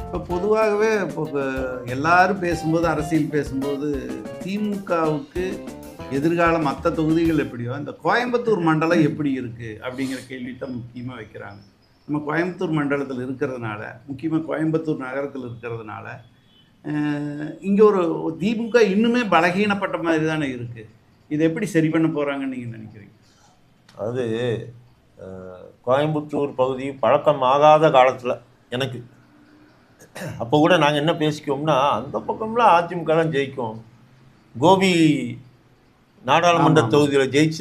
இப்போ பொதுவாகவே இப்போ எல்லாரும் பேசும்போது அரசியல் பேசும்போது திமுகவுக்கு எதிர்கால மற்ற தொகுதிகள் எப்படியோ இந்த கோயம்புத்தூர் மண்டலம் எப்படி இருக்குது அப்படிங்கிற கேள்வி தான் முக்கியமாக வைக்கிறாங்க. நம்ம கோயம்புத்தூர் மண்டலத்தில் இருக்கிறதுனால முக்கியமாக கோயம்புத்தூர் நகரத்தில் இருக்கிறதுனால இங்கே ஒரு திமுக இன்னுமே பலகீனப்பட்ட மாதிரி தானே இருக்குது இதை எப்படி சரி பண்ண போகிறாங்கன்னு நீங்கள் நினைக்கிறீங்க? அது கோயம்புத்தூர் பகுதி பழக்கமாகாத காலத்தில் எனக்கு. அப்போ கூட நாங்கள் என்ன பேசிக்குவோம்னா அந்த பக்கம்லாம் அதிமுக தான் ஜெயிக்கும். கோபி நாடாளுமன்ற. தொகுதியில் ஜெயிச்ச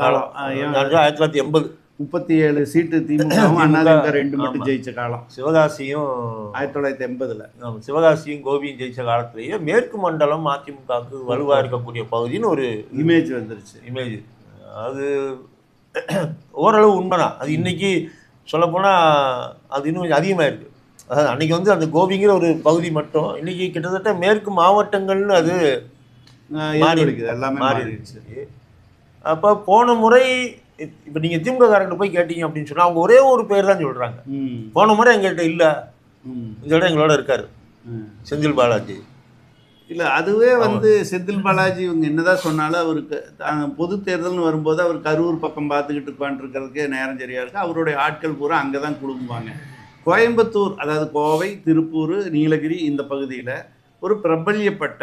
காலம்? ஆயிரத்தி தொள்ளாயிரத்தி எண்பது. முப்பத்தி ஏழு சீட்டு திமுக, ரெண்டு மட்டும். ஜெயிச்ச காலம். சிவகாசியும் ஆயிரத்தி தொள்ளாயிரத்தி எண்பதுல. சிவகாசியும் கோபியும் ஜெயிச்ச காலத்திலேயே மேற்கு மண்டலம் அதிமுகவுக்கு வலுவாக இருக்கக்கூடிய பகுதின்னு ஒரு இமேஜ் வந்துருச்சு. இமேஜ் அது ஓரளவு உண்மைதான். அது இன்னைக்கு சொல்லப்போனால் அது இன்னும் கொஞ்சம் அதிகமாக இருக்குது அதாவது அன்னைக்கு வந்து அந்த கோபிங்கிற ஒரு பகுதி மட்டும் இன்னைக்கு கிட்டத்தட்ட மேற்கு மாவட்டங்கள்னு அது மாறி ஏற்படுகிறது. எல்லாமே மாறி மாறிடுச்சு அப்போ போன முறை இப்போ நீங்கள் திமுக காரங்க போய் கேட்டீங்க அப்படின்னு சொன்னால் அவங்க ஒரே ஒரு பேர் தான் சொல்கிறாங்க போன முறை எங்கள்கிட்ட இல்லை. விட எங்களோட இருக்காரு. செந்தில் பாலாஜி. இல்ல அதுவே வந்து செந்தில் பாலாஜி இவங்க என்னதான் சொன்னாலும் அவருக்கு பொது தேர்தல்னு வரும்போது அவர் கரூர் பக்கம் பார்த்துக்கிட்டு உட்காந்துருக்கிறதுக்கே நேரம் சரியா இருக்கு. அவருடைய ஆட்கள் பூரா அங்கே தான் குடும்புவாங்க கோயம்புத்தூர் அதாவது கோவை திருப்பூர் நீலகிரி இந்த பகுதியில் ஒரு பிரபல்யப்பட்ட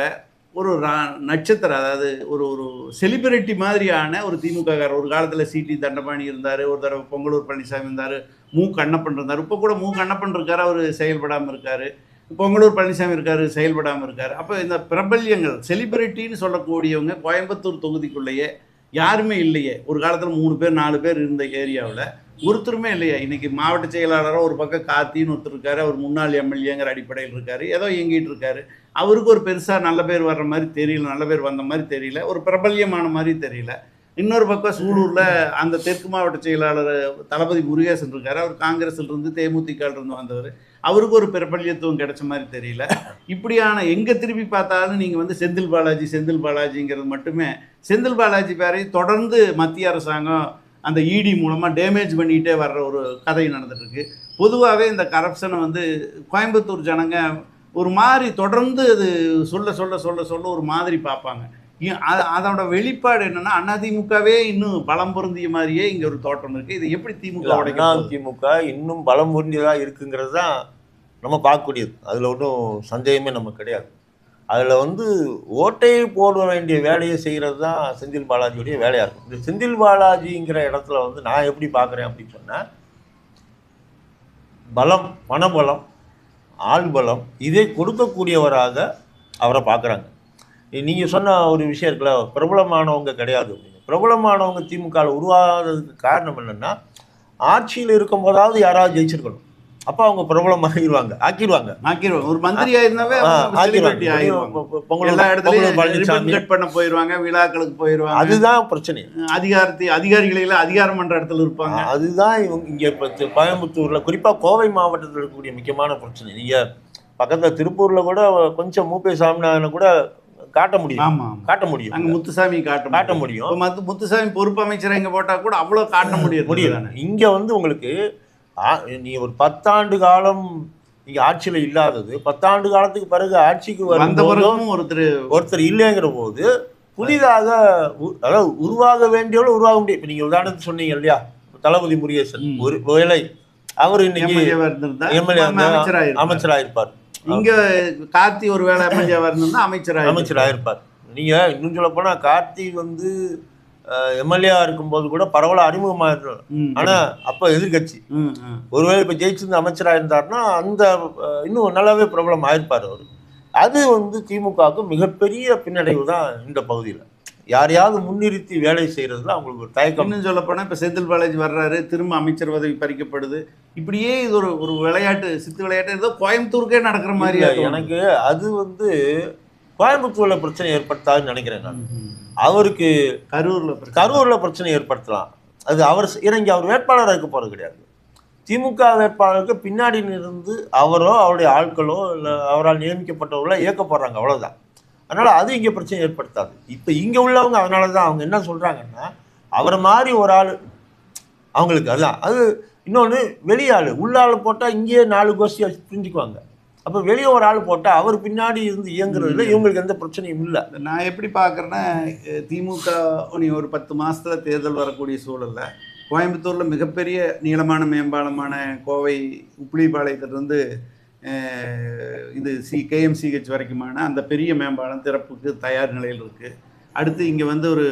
ஒரு ரா- நட்சத்திரம் அதாவது ஒரு ஒரு செலிபிரிட்டி மாதிரியான ஒரு திமுககாரர். ஒரு காலத்தில் சிடி தண்டபாணி இருந்தார் ஒரு தடவை பொங்கலூர் பழனிசாமி இருந்தார் மூ கண்ணப்பன் இருந்தார். இப்போ கூட மூ கண்ணப்பன் இருக்கார் அவர் செயல்படாமல் இருக்கார். பொங்கலூர் பழனிசாமி இருக்கார் செயல்படாமல் இருக்கார். அப்போ இந்த பிரபல்யங்கள் செலிபிரிட்டின்னு சொல்லக்கூடியவங்க கோயம்புத்தூர் தொகுதிக்குள்ளேயே யாருமே இல்லையே. ஒரு காலத்தில் மூணு பேர் நாலு பேர் இருந்த ஏரியாவில். ஒருத்தருமே இல்லையா. இன்றைக்கி மாவட்ட செயலாளராக ஒரு பக்கம் காத்தின்னு ஒருத்தர் இருக்காரு அவர் முன்னாள் எம்எல்ஏங்கிற அடிப்படையில் இருக்கார் ஏதோ இயங்கிட்டு இருக்காரு. அவருக்கு ஒரு பெருசாக நல்ல பேர் வர்ற மாதிரி தெரியல நல்ல பேர் வந்த மாதிரி தெரியல ஒரு பிரபல்யமான மாதிரி தெரியல. இன்னொரு பக்கம் சூலூரில் அந்த தெற்கு மாவட்ட செயலாளர் தளபதி முருகேசன் இருக்கார் அவர் காங்கிரஸில் இருந்து தேமுதிக இருந்து வந்தவர். அவருக்கு ஒரு பிரபல்யத்துவம் கிடைச்ச மாதிரி தெரியல. இப்படியான எங்கே திருப்பி பார்த்தாலும் நீங்கள் வந்து செந்தில் பாலாஜி செந்தில் பாலாஜிங்கிறது மட்டுமே. செந்தில் பாலாஜி பேரை தொடர்ந்து மத்திய அரசாங்கம் அந்த இடி மூலமாக டேமேஜ் பண்ணிகிட்டே வர்ற ஒரு கதை நடந்துட்டு இருக்கு பொதுவாகவே இந்த கரப்ஷனை வந்து கோயம்புத்தூர் ஜனங்க ஒரு மாதிரி தொடர்ந்து அது சொல்ல சொல்ல சொல்ல சொல்ல ஒரு மாதிரி பார்ப்பாங்க. அதோட வெளிப்பாடு என்னன்னா அதிமுகவே இன்னும் பலம் பொருந்திய மாதிரியே இங்க ஒரு தோட்டம் இருக்கு. இது எப்படி திமுக? திமுக இன்னும் பலம் பொருந்தியதாக இருக்குங்கிறது தான் நம்ம பார்க்கக்கூடியது. அதில் ஒன்றும் சந்தேகமே நமக்கு கிடையாது. அதில் வந்து ஓட்டையை போட வேண்டிய வேலையை செய்கிறது தான் செந்தில் பாலாஜியுடைய வேலையாக இருக்கும். இந்த செந்தில் பாலாஜிங்கிற இடத்துல வந்து நான் எப்படி பார்க்குறேன் அப்படின்னு சொன்னால் பலம் பணபலம் ஆள் பலம் இதை கொடுக்கக்கூடியவராக அவரை பார்க்குறாங்க. நீங்கள் சொன்ன ஒரு விஷயம் இருக்குல்ல பிரபலமானவங்க கிடையாது அப்படின்னு. பிரபலமானவங்க திமுகவில் உருவாகிறதுக்கு காரணம் என்னென்னா ஆட்சியில் இருக்கும் போதாவது யாராவது ஜெயிச்சிருக்கணும். அப்போ அவங்க பிரபலம் ஆகிடுவாங்க ஆக்கிடுவாங்க ஆக்கிடுவாங்க ஒரு மந்திரியா இருந்தாவே பழனிசாமி cut பண்ண போயிருவாங்க விழாக்களுக்கு போயிருவாங்க. அதுதான் பிரச்சனை. அதிகாரத்தை அதிகாரிகளை எல்லாம் அதிகாரம் பண்ற இடத்துல இருப்பாங்க. அதுதான் இவங்க இங்கே இப்போ கோயம்புத்தூரில் குறிப்பாக கோவை மாவட்டத்தில் இருக்கக்கூடிய முக்கியமான பிரச்சனை. நீங்கள் பக்கத்தில் திருப்பூரில் கூட கொஞ்சம் மூப்பே சாமிநாதனை கூட காட்ட முடியும். காட்ட முடியும். அங்க முத்துசாமி காட்ட காட்ட முடியும். முடியும் மத்து முத்துசாமி பொறுப்பு அமைச்சர் இங்க போட்டா கூட அவ்வளவு காட்ட முடியாது. முடியும் இங்கே வந்து உங்களுக்கு நீ ஒரு பத்தாண்டு காலம் இங்கே ஆட்சியில் இல்லாதது பத்தாண்டு காலத்துக்கு பிறகு ஆட்சிக்கு வரும்போதும் ஒருத்தர் ஒருத்தர் இல்லைங்கிற போது புதிதாக அதாவது உருவாக வேண்டியவள உருவாக முடியும். இப்போ நீங்கள் உதாரணத்துக்கு சொன்னீங்க இல்லையா? தளபதி முருகேசன். ஒரு வேலை. அவர் இன்னைக்கு எம்எல்ஏ அமைச்சரா இருப்பார். அமைச்சராயிருப்பார். இங்க கார்த்தி ஒரு வேளை எம்எல்ஏவா இருந்திருந்தா அமைச்சரா அமைச்சராயிருப்பார். நீங்கள் இன்னும் சொல்ல போனால் கார்த்தி வந்து எம்எல்ஏ இருக்கும்போது கூட பரவலாக அறிமுகமாக இருந்தார். ஆனால் அப்போ ம். ஒருவேளை இப்போ ஜெயிச்சிருந்த அமைச்சராக இருந்தாருன்னா அந்த இன்னும் நல்லாவே பிரபலம் ஆயிருப்பார் அவர். அது வந்து திமுகவுக்கு மிகப்பெரிய பின்னடைவு தான் இந்த பகுதியில். யாரையாவது முன்னிறுத்தி வேலை செய்கிறதுல அவங்களுக்கு ஒரு தயக்கம். இன்னும் சொல்ல போனா இப்ப செந்தில் பாலாஜி வர்றாரு திரும்ப அமைச்சர் பதவி பறிக்கப்படுது. இப்படியே இது ஒரு ஒரு விளையாட்டு சித்து விளையாட்டு ஏதோ கோயம்புத்தூருக்கே நடக்கிற மாதிரி எனக்கு அது வந்து கோயம்புத்தூர்ல பிரச்சனை ஏற்படுத்தாதுன்னு நினைக்கிறேன் நான். அவருக்கு கரூர்ல. கரூர்ல பிரச்சனை ஏற்படுத்தலாம் அது அவர் இறங்கி அவர் வேட்பாளராக இருக்க போறது கிடையாது. திமுக வேட்பாளருக்கு பின்னாடி இருந்து அவரோ அவருடைய ஆட்களோ இல்லை அவரால் நியமிக்கப்பட்டவர்களோ இயக்க போடுறாங்க அவ்வளவுதான். அதனால அது இங்கே பிரச்சனை ஏற்படுத்தாது. இப்போ இங்கே உள்ளவங்க அதனால தான் அவங்க என்ன சொல்றாங்கன்னா அவரை மாதிரி ஒரு ஆள் அவங்களுக்கு அதான். அது இன்னொன்று வெளியாள். உள்ளாள் போட்டால் இங்கேயே நாலு கோஷ்டி புரிஞ்சுக்குவாங்க. அப்போ வெளியே ஒரு ஆள் போட்டால் அவர் பின்னாடி இருந்து இயங்குறதுல இவங்களுக்கு எந்த பிரச்சனையும் இல்லை. நான் எப்படி பார்க்குறேன்னா திமுக நீ ஒரு பத்து மாசத்துல தேர்தல் வரக்கூடிய சூழல்ல கோயம்புத்தூர்ல மிகப்பெரிய நீளமான மேம்பாலமான கோவை உப்பிலிப்பாளையத்திலிருந்து அஹ், இது சி கேஎம்சிஹெச் வரைக்குமான அந்த பெரிய மேம்பாலம் திறப்புக்கு தயார் நிலையில் இருக்குது அடுத்து இங்கே வந்து ஒரு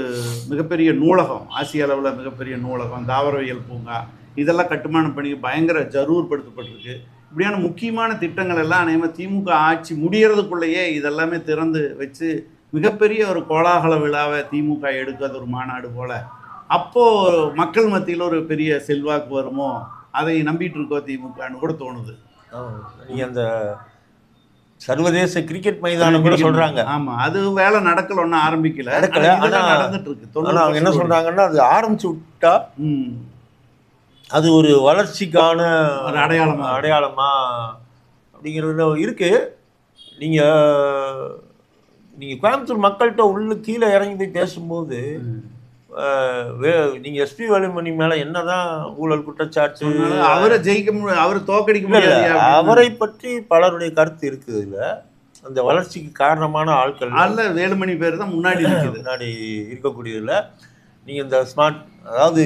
மிகப்பெரிய நூலகம் ஆசிய அளவில் மிகப்பெரிய நூலகம் தாவரவியல் பூங்கா இதெல்லாம் கட்டுமான பணி பயங்கர ஜரூர்படுத்தப்பட்டிருக்கு. இப்படியான முக்கியமான திட்டங்கள் எல்லாம் அநேகமாக திமுக ஆட்சி முடியறதுக்குள்ளேயே இதெல்லாமே திறந்து வச்சு மிகப்பெரிய ஒரு கோலாகல விழாவை திமுக எடுக்காத ஒரு மாநாடு போல. அப்போ மக்கள் மத்தியில் ஒரு பெரிய செல்வாக்கு வருமோ? அதை நம்பிட்டு இருக்கோ திமுகன்னு கூட தோணுது. அந்த சர்வதேச கிரிக்கெட் மைதானம் கூட சொல்றாங்க. ஆமா அது வேலை நடக்கல ஒன்றும் ஆரம்பிக்கல. நடக்கல, நடந்துட்டு இருக்கு. அவங்க என்ன 90% சொல்றாங்கன்னா அது ஆரம்பிச்சு விட்டா அது ஒரு வளர்ச்சிக்கான ஒரு அடையாளமா? அடையாளமா அப்படிங்கிறதுல இருக்கு. நீங்க நீங்க கோயம்புத்தூர் மக்கள்கிட்ட உள்ள கீழே இறங்கி போய் பேசும்போது வே- நீங்க எஸ்பி வேலுமணி மேல என்னதான் ஊழல் குற்றச்சாட்டு அவரை ஜெயிக்க அவரை தோக்கடிக்க முடியாது அவரை பற்றி பலருடைய கருத்து இருக்குது இதுல. அந்த வளர்ச்சிக்கு காரணமான ஆட்கள் அல்ல வேலுமணி பேர் தான் முன்னாடி முன்னாடி இருக்கக்கூடியதுல. நீங்க இந்த ஸ்மார்ட் அதாவது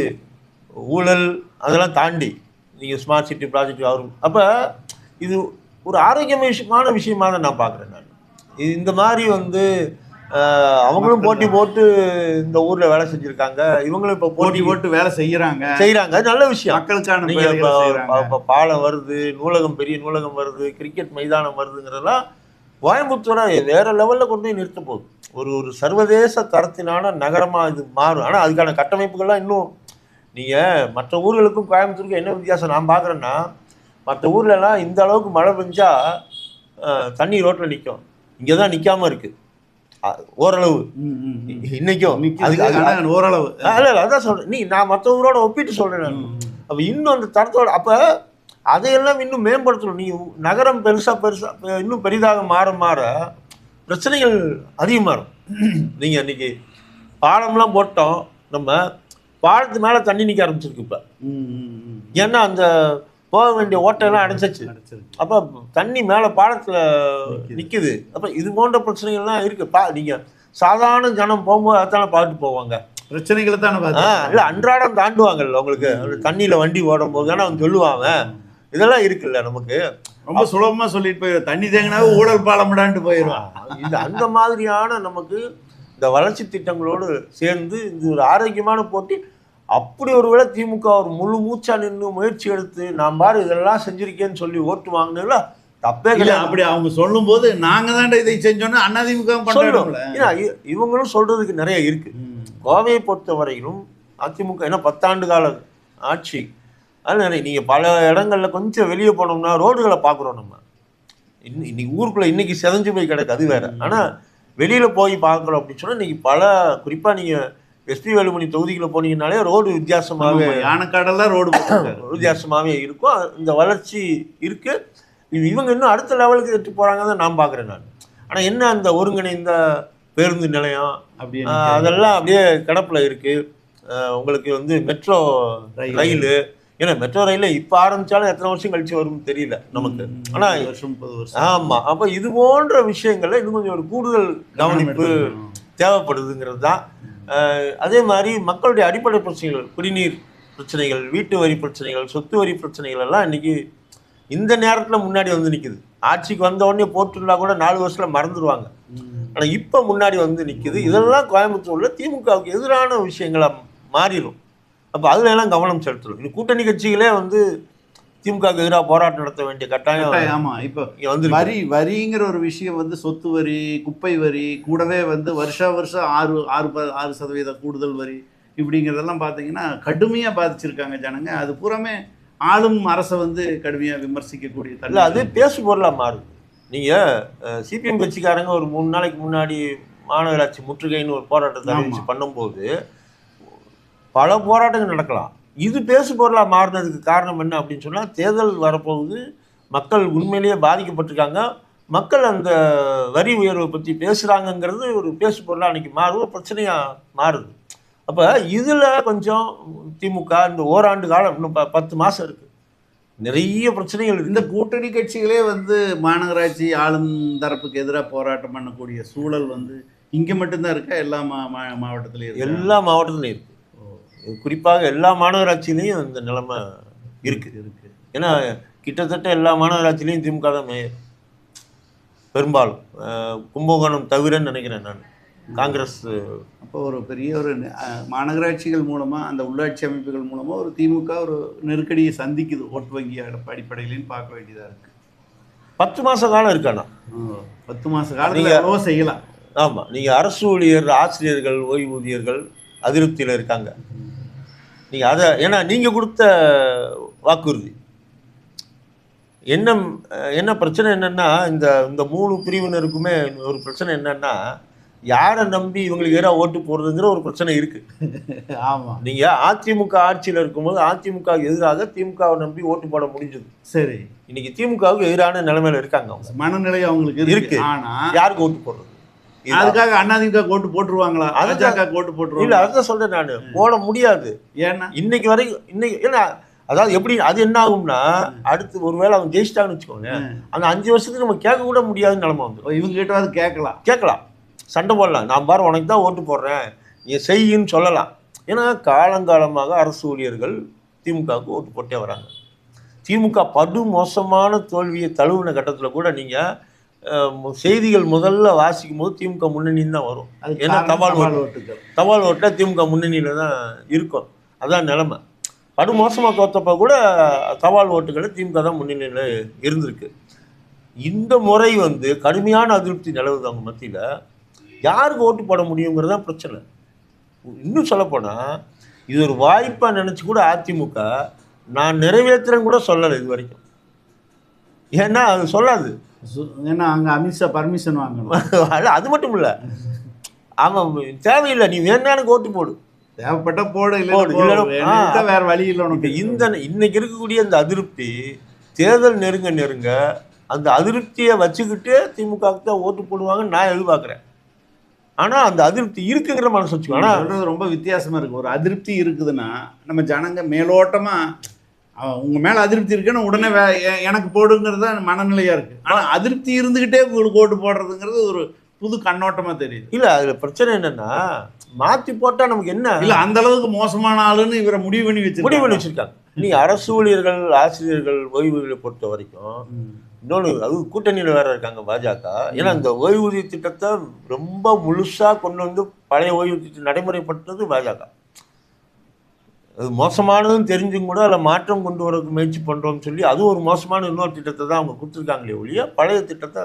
ஊழல் அதெல்லாம் தாண்டி நீங்க ஸ்மார்ட் சிட்டி ப்ராஜெக்ட் அவர் அப்ப இது ஒரு ஆரோக்கியமான விஷயமா தான் நான் பார்க்குறேன் நான். இது இந்த மாதிரி வந்து அவங்களும் போட்டி போட்டு இந்த ஊர்ல வேலை செஞ்சிருக்காங்க. இவங்களும் இப்போ போட்டி போட்டி வேலை செய்யறாங்க. செய்றாங்க அது நல்ல விஷயம். மக்களுக்கான பாலம் வருது நூலகம் பெரிய நூலகம் வருது கிரிக்கெட் மைதானம் வருதுங்கிறதெல்லாம் கோயம்புத்தூரை வேற லெவல்ல கொண்டு போய் நிறுத்த போகுது. ஒரு ஒரு சர்வதேச தரத்தினான நகரமா இது மாறும். ஆனா அதுக்கான கட்டமைப்புகள்லாம் இன்னும் நீங்க மற்ற ஊர்களுக்கும் கோயம்புத்தூருக்கும் என்ன வித்தியாசம்? நான் பார்க்குறேன்னா மற்ற ஊர்ல எல்லாம் இந்த அளவுக்கு மழை பெஞ்சா அஹ், தண்ணி ரோட்ல நிற்கும் இங்கே தான் நிற்காம இருக்கு. அ- ஓரளவு. இன்னைக்கும். அதுக்கு ஓரளவு. இல்ல அதான் சொல்றேன். நீ நான் மற்ற ஊரோட ஒப்பிட்டு ம், அப்ப இன்னும் அந்த தரத்தோட அப்ப அதையெல்லாம் இன்னும் மேம்படுத்தணும். நீ நகரம் பெருசா பெருசா பெ- இன்னும் பெரிதாக மாற மாற பிரச்சனைகள் அதிகமாகும் நீங்க இன்னைக்கு பாலம்லாம் போட்டோம். நம்ம பாலத்து மேல தண்ணி நிக்க ஆரம்பிச்சிருக்கு இப்ப. ஏன்னா அந்த போக வேண்டிய ஓட்டையெல்லாம் அடைச்சிச்சு. அப்ப தண்ணி மேல பாலத்துல நிக்குது. அப்ப இது போன்ற பிரச்சனைகள்லாம் இருக்கு. பா நீங்க சாதாரண ஜனம் போகும்போது அதான பார்த்துட்டு போவாங்க. பிரச்சனைகளை தானே இல்ல அன்றாடம் தாண்டுவாங்கல்ல உங்களுக்கு. தண்ணியில வண்டி ஓடும் போது தானே அவன் சொல்லுவாங்க. இதெல்லாம் இருக்குல்ல நமக்கு. ரொம்ப சுலபமா சொல்லிட்டு போயிடும் தண்ணி தேங்கினாவே ஊழல் பாலமுடான்ட்டு போயிடும் இந்த அந்த மாதிரியான நமக்கு இந்த வளர்ச்சி திட்டங்களோடு சேர்ந்து இது ஒரு ஆரோக்கியமான போட்டி. அப்படி ஒருவேளை திமுக ஒரு முழு மூச்சா நின்று முயற்சி எடுத்து நான் பாரு இதெல்லாம் செஞ்சிருக்கேன்னு சொல்லி ஓட்டு வாங்கினதுல தப்பே கிடையாது. அப்படி அவங்க சொல்லும் போது நாங்க தான் இதை செஞ்சோம்னா அதிமுக இ- இவங்களும் சொல்றதுக்கு நிறைய இருக்கு. கோவையை பொறுத்த வரையிலும் அதிமுக ஏன்னா பத்தாண்டு கால ஆட்சி. அது நிறைய நீங்கள் பல இடங்கள்ல கொஞ்சம் வெளியே போனோம்னா ரோடுகளை பார்க்குறோம் நம்ம. இன்னி இன்னைக்கு ஊருக்குள்ள இன்னைக்கு செதஞ்சு போய் கிடக்கு அது வேற. ஆனால் வெளியில போய் பார்க்குறோம் அப்படின்னு சொன்னா இன்னைக்கு பல குறிப்பா நீங்க எஸ்பி வேலுமணி தொகுதிக்குள்ள போனீங்கனாலே ரோடு வித்தியாசமாகவே யானைக்காடெல்லாம் ரோடு போட்டிருக்காரு. வித்தியாசமாகவே இருக்கும் இந்த வளர்ச்சி இருக்கு இது இவங்க இன்னும் அடுத்த லெவலுக்கு எடுத்து போறாங்க தான் நான் பார்க்குறேன் நான் ஆனா என்ன அந்த ஒருங்கிணைந்த பேருந்து நிலையம் அப்படியே. அதெல்லாம் அப்படியே கிடப்பில் இருக்கு ஆஹ் உங்களுக்கு வந்து மெட்ரோ ரயில். ஏன்னா மெட்ரோ ரயில் இப்போ ஆரம்பிச்சாலும் எத்தனை வருஷம் கழிச்சு வரும்னு தெரியல நமக்கு. ம், ஆனா இருபது வருஷம் முப்பது வருஷம். ஆமா அப்ப இது போன்ற விஷயங்கள்ல இன்னும் கொஞ்சம் ஒரு கூடுதல் கவனிப்பு. தேவைப்படுதுங்கிறது தான். அதே மாதிரி மக்களுடைய அடிப்படை பிரச்சனைகள் குடிநீர் பிரச்சனைகள் வீட்டு வரி பிரச்சனைகள் சொத்து வரி பிரச்சனைகள் எல்லாம் இன்னைக்கு இந்த நேரத்துல முன்னாடி வந்து நிக்குது. ஆட்சிக்கு வந்த உடனே போட்டுருந்தா கூட நாலு வருஷத்துல மறந்துடுவாங்க ம். ஆனா இப்ப முன்னாடி வந்து நிக்குது. இதெல்லாம் கோயம்புத்தூர்ல திமுகவுக்கு எதிரான விஷயங்களா மாறிடும் அப்ப அதுல எல்லாம் கவனம் செலுத்தணும். இது கூட்டணி கட்சிகளே வந்து திமுகவுக்கு எதிராக போராட்டம் நடத்த வேண்டிய கட்டாயம் ஆமா. இப்போ வந்து வரி வரிங்கிற ஒரு விஷயம் வந்து சொத்து வரி குப்பை வரி கூடவே வந்து வருஷா வருஷம் ஆறு ஆறு ஆறு சதவீத கூடுதல் வரி இப்படிங்கிறதெல்லாம் பார்த்தீங்கன்னா கடுமையாக பாதிச்சிருக்காங்க ஜனங்க. அது பூராமே ஆளும் அரசை வந்து கடுமையாக விமர்சிக்கக்கூடிய இல்ல அது பேசு பொருளா மாறுது. நீங்கள் சிபிஎம் கட்சிக்காரங்க ஒரு மூணு நாளைக்கு முன்னாடி மாநகராட்சி முற்றுகைன்னு ஒரு போராட்டத்தை அறிவிச்சு பண்ணும்போது பல போராட்டங்கள் நடக்கலாம். இது பேசு பொருளாக மாறினதுக்கு காரணம் என்ன அப்படின்னு சொன்னால் தேர்தல் வரப்போகுது. மக்கள் உண்மையிலேயே பாதிக்கப்பட்டிருக்காங்க. மக்கள் அந்த வரி உயர்வை பற்றி பேசுகிறாங்கங்கிறது ஒரு பேசு பொருளாக அன்றைக்கி ஒரு பிரச்சனையாக மாறுது. அப்போ இதில் கொஞ்சம் திமுக இந்த ஓராண்டு காலம் இன்னும் ப பத்து மாதம் இருக்குது நிறைய பிரச்சனைகள் இந்த கூட்டணி கட்சிகளே வந்து மாநகராட்சி ஆளும் தரப்புக்கு எதிராக போராட்டம் பண்ணக்கூடிய சூழல் வந்து இங்கே மட்டும்தான் இருக்கா? எல்லா மா மாவட்டத்திலையும்? எல்லா மாவட்டத்திலையும் இருக்குது குறிப்பாக எல்லா மாநகராட்சியிலையும் இந்த நிலைமை இருக்குது இருக்கு ஏன்னா கிட்டத்தட்ட எல்லா மாநகராட்சியிலையும் திமுக தான் மேயர் பெரும்பாலும் கும்பகோணம் தவிரன்னு நினைக்கிறேன் நான். காங்கிரஸ் அப்போ ஒரு பெரிய ஒரு மாநகராட்சிகள் மூலமாக அந்த உள்ளாட்சி அமைப்புகள் மூலமாக ஒரு திமுக ஒரு நெருக்கடியை சந்திக்குது ஓட்டு வங்கி அட- அடிப்படையிலையும் பார்க்க வேண்டியதாக இருக்குது பத்து மாத காலம் இருக்காண்ணா பத்து மாத காலத்தில் எவ்வளவோ செய்யலாம். ஆமாம் நீங்கள் அரசு ஊழியர் ஆசிரியர்கள் ஓய்வூதியர்கள் அதிருப்தியில் இருக்காங்க. நீங்கள் அதை ஏன்னா நீங்கள் கொடுத்த வாக்குறுதி. என்ன என்ன பிரச்சனை என்னன்னா இந்த இந்த மூணு பிரிவினருக்குமே ஒரு பிரச்சனை என்னன்னா யாரை நம்பி இவங்களுக்கு எதிராக ஓட்டு போடுறதுங்கிற ஒரு பிரச்சனை இருக்குது ஆமாம் நீங்கள் அதிமுக ஆட்சியில் இருக்கும்போது அதிமுகவுக்கு எதிராக திமுகவை நம்பி ஓட்டு போட முடிஞ்சது. சரி. இன்னைக்கு திமுகவுக்கு எதிரான நிலைமையில இருக்காங்க அவங்க. மனநிலை அவங்களுக்கு இருக்கு. இருக்கு. ஆனா யாருக்கு ஓட்டு போடுறது? அதுக்காக அதிமுக கோட்டு போட்டுருவாங்களா. பாஜக கோட்டு இல்ல போட்டுருவாங்க அதுதான் சொல்றேன் நான். போட முடியாது. ஏன்னா? இன்னைக்கு வரைக்கும் இன்னைக்கு ஏன்னா அதாவது எப்படி அது என்ன ஆகும்னா அடுத்து ஒருவேளை அவங்க ஜெயிச்சிட்டாங்கன்னு வச்சுக்கோங்க அந்த அஞ்சு வருஷத்துக்கு நம்ம கேட்க கூட முடியாத நிலைமை வந்துடும் இவங்க கிட்ட கேட்கலாம். கேட்கலாம். சண்டை போடலாம். நான் பாரு உனக்கு தான் ஓட்டு போடுறேன். நீ செய்யின்னு சொல்லலாம். ஏன்னா காலங்காலமாக அரசு ஊழியர்கள் திமுகவுக்கு ஓட்டு போட்டே வராங்க. திமுக படு மோசமான தோல்வியை தழுவின கட்டத்தில் கூட நீங்கள் செய்திகள் முதல்ல வாசிக்கும் போது திமுக முன்னணின்னு தான் வரும். அது ஏன்னா தபால் தபால் ஓட்டு. ஓட்டுகள் தபால் ஓட்டில் திமுக முன்னணியில் தான் இருக்கும். அதான் நிலைமை. படு மோசமாக தோத்தப்ப கூட தபால் ஓட்டுகளில் திமுக தான் முன்னணியில் இருந்திருக்கு. இந்த முறை வந்து கடுமையான அதிருப்தி நிலவுது அவங்க மத்தியில். யாருக்கு ஓட்டு போட முடியுங்கிறது தான் பிரச்சனை. இன்னும் சொல்லப்போனால் இது ஒரு வாய்ப்பாக நினச்சி கூட அதிமுக நான் நிறைவேற்றுறேன்னு கூட சொல்லலை இது வரைக்கும். ஏன்னா அது சொல்லாது. ஏன்னா அங்க அமித்ஷா பர்மிஷன் வாங்கணும். அது அது மட்டும் இல்லை. அவன் தேவையில்லை நீ வேணா எனக்கு ஓட்டு போடு. தேவைப்பட்ட போடு ஆ. வேற வழி இல்லை உனக்கு. இந்த இன்னைக்கு இருக்கக்கூடிய இந்த அதிருப்தி தேர்தல் நெருங்க நெருங்க அந்த அதிருப்தியை வச்சுக்கிட்டு திமுகவுக்கு தான் ஓட்டு போடுவாங்கன்னு நான் எதிர்பார்க்குறேன். ஆனால் அந்த அதிருப்தி இருக்குங்கிற மனசு வச்சுக்கோ. ஆனால் ரொம்ப வித்தியாசமா இருக்கு. ஒரு அதிருப்தி இருக்குதுன்னா நம்ம ஜனங்க மேலோட்டமா அவன் உங்க மேல அதிருப்தி இருக்குன்னு உடனே வே- எனக்கு போடுங்கிறது தான் மனநிலையா இருக்கு. ஆனா அதிருப்தி இருந்துகிட்டே உங்களுக்கு ஓட்டு போடுறதுங்கிறது ஒரு புது கண்ணோட்டமா தெரியுது. இல்லை அதில் பிரச்சனை என்னன்னா மாற்றி போட்டால் நமக்கு என்ன? இல்ல அந்த அளவுக்கு மோசமான ஆளுன்னு இவரை முடிவு பண்ணி முடிவு பண்ணி வச்சிருக்காங்க. நீ அரசு ஊழியர்கள் ஆசிரியர்கள் ஓய்வூதியர்களை பொறுத்த வரைக்கும். இன்னொன்று அது கூட்டணியில் வேற இருக்காங்க பாஜக. ஏன்னா இந்த ஓய்வூதிய திட்டத்தை ரொம்ப முழுசாக கொண்டு வந்து பழைய ஓய்வூதிய திட்டம் நடைமுறைப்படுத்துறது பாஜக. அது மோசமானதுன்னு தெரிஞ்சும் கூட அதில் மாற்றம் கொண்டு வரதுக்கு முயற்சி பண்ணுறோம்னு சொல்லி அது ஒரு மோசமான இன்னொரு திட்டத்தை தான் அவங்க கொடுத்துருக்காங்களே ஒழிய பழைய திட்டத்தை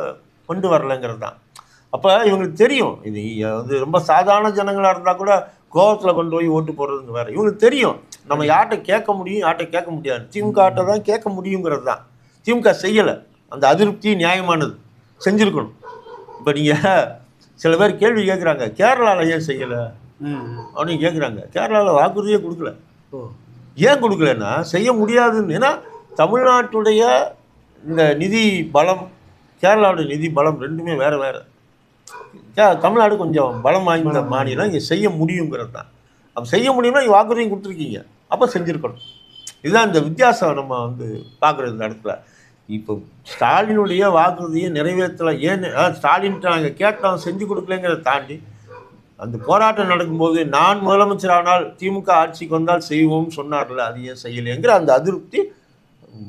கொண்டு வரலைங்கிறது தான். அப்போ இவங்களுக்கு தெரியும். இது வந்து ரொம்ப சாதாரண ஜனங்களாக இருந்தால் கூட கோவத்தில் கொண்டு போய் ஓட்டு போடுறதுங்க வேறு. இவங்களுக்கு தெரியும். நம்ம யார்கிட்ட கேட்க முடியும் யார்கிட்ட கேட்க முடியாது. திமுக ஆட்ட தான் கேட்க முடியுங்கிறது தான். திமுக செய்யலை. அந்த அதிருப்தி நியாயமானது. செஞ்சுருக்கணும். இப்போ நீங்கள் சில பேர் கேள்வி கேட்குறாங்க. கேரளாவில் ஏன் செய்யலை? ம். அப்படின்னு கேட்குறாங்க. கேரளாவில் வாக்குறுதியே கொடுக்கல. ஏன் கொடுக்கலன்னா செய்ய முடியாதுன்னு. ஏன்னா தமிழ்நாட்டுடைய இந்த நிதி பலம் கேரளாவுடைய நிதி பலம் ரெண்டுமே வேறு வேறு. தமிழ்நாடு கொஞ்சம் பலம் வாய்ந்த மாநிலம். இங்கே செய்ய முடியுங்கிறது தான். அப்போ செய்ய முடியும்னா நீங்க வாக்குறுதியும் கொடுத்துருக்கீங்க. அப்போ செஞ்சுருக்கணும். இதுதான் இந்த வித்தியாசம் நம்ம வந்து பார்க்குறது இந்த இடத்துல. இப்போ ஸ்டாலினுடைய வாக்குறுதியை நிறைவேற்றலை. ஏன் அதாவது ஸ்டாலின்ட்டு நாங்கள் கேட்டோம் செஞ்சு கொடுக்கலங்கிறத தாண்டி அந்த போராட்டம் நடக்கும்போது நான் முதலமைச்சரானால் திமுக ஆட்சிக்கு வந்தால் செய்வோம் சொன்னார்ல அது ஏன் செய்யலைங்கிற அந்த அதிருப்தி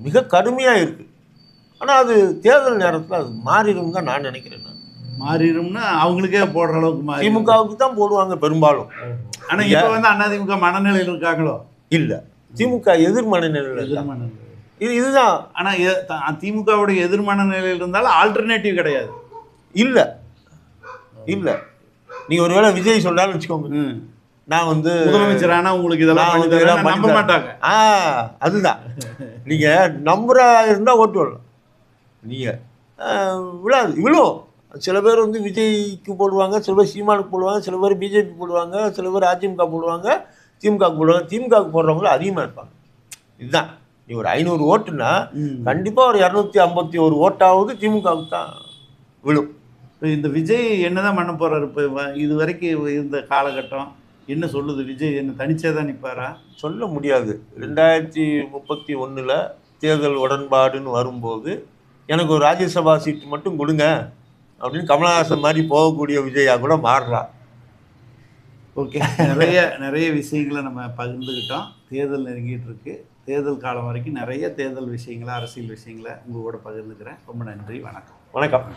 மிக கடுமையாக இருக்குது ஆனால் அது தேர்தல் நேரத்தில் அது மாறிடும் தான் நான் நினைக்கிறேன் நான். மாறிடும்னா அவங்களுக்கே போடுற அளவுக்கு திமுகவுக்கு தான் போடுவாங்க பெரும்பாலும். ஆனா இப்ப வந்து அதிமுக மனநிலையில் இருக்காங்களோ? இல்லை. திமுக எதிர் மனநிலையில் எதிர் இருக்காங்க. மனநிலை இது இதுதான். ஆனா எ- த- திமுகவுடைய எதிர்மன நிலையில் இருந்தாலும் ஆல்டர்னேட்டிவ் கிடையாது. இல்லை. இல்லை. நீ ஒருவேளை விஜய் சொல்றான்னு வச்சுக்கோங்க. நான் வந்து முதலமைச்சரானா உங்களுக்கு இதெல்லாம் நம்ப மாட்டாங்க. ஆ அதுதான். நீங்க நம்புறா இருந்தா ஓட்டு வரலாம். நீங்க அஹ், விழாது. விழும். சில பேர் வந்து விஜய்க்கு போடுவாங்க சில பேர் சீமானுக்கு போடுவாங்க சில பேர் பிஜேபி போடுவாங்க சில பேர் அதிமுக போடுவாங்க திமுக போடுவாங்க. திமுகவுக்கு போடுறவங்களும் அதிகமாக இருப்பாங்க. இதுதான். நீ ஒரு ஐநூறு ஓட்டுனா. கண்டிப்பாக ஒரு இரநூத்தி ஐம்பத்தி ஒரு ஓட்டாவது திமுகவுக்கு தான் விழும். இந்த விஜய் என்னதான் பண்ண போறாரு? இப்போ இது வரைக்கும் இருந்த காலகட்டம் என்ன சொல்லுது விஜய்? என்ன தனிச்சே தான் நிற்பாரா சொல்ல முடியாது. ரெண்டாயிரத்தி முப்பத்தி ஒன்றில் தேர்தல் உடன்பாடுன்னு வரும்போது எனக்கு ஒரு ராஜ்யசபா சீட்டு மட்டும் கொடுங்க அப்படின்னு கமலஹாசன் மாதிரி போகக்கூடிய விஜயா கூட மாறலாம் ஓகே. நிறைய நிறைய விஷயங்களை நம்ம பகிர்ந்துக்கிட்டோம் தேர்தல் நெருங்கிட்டு இருக்கு. தேர்தல் காலம் வரைக்கும் நிறைய தேர்தல் விஷயங்களை அரசியல் விஷயங்களை உங்களோட பகிர்ந்துக்கிறேன். ரொம்ப நன்றி. வணக்கம். வணக்கம்.